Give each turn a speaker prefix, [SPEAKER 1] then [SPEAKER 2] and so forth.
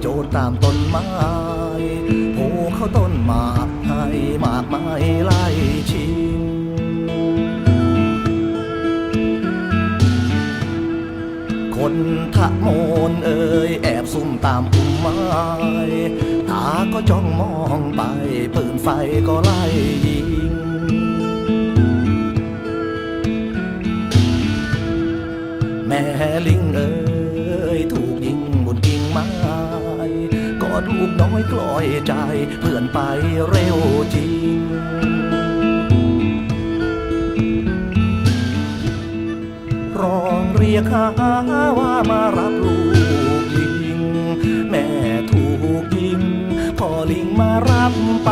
[SPEAKER 1] โจรตามต้นไม้ผล่เข้าต้นหมากให้หมากไม้ไล่ชิงคนทะโมนเอ่ยแอบซุ่มตามพุ่มไม้ตาก็จ้องมองไปปืนไฟก็ไล่ยิงแม่ลิงเอ่ย กอดลูกน้อยกลอยใจ เพื่อนไปเร็วจริงร้องเรียกหาว่ามารับลูกลิง แม่ถูกยิงพ่อลิงมารับไป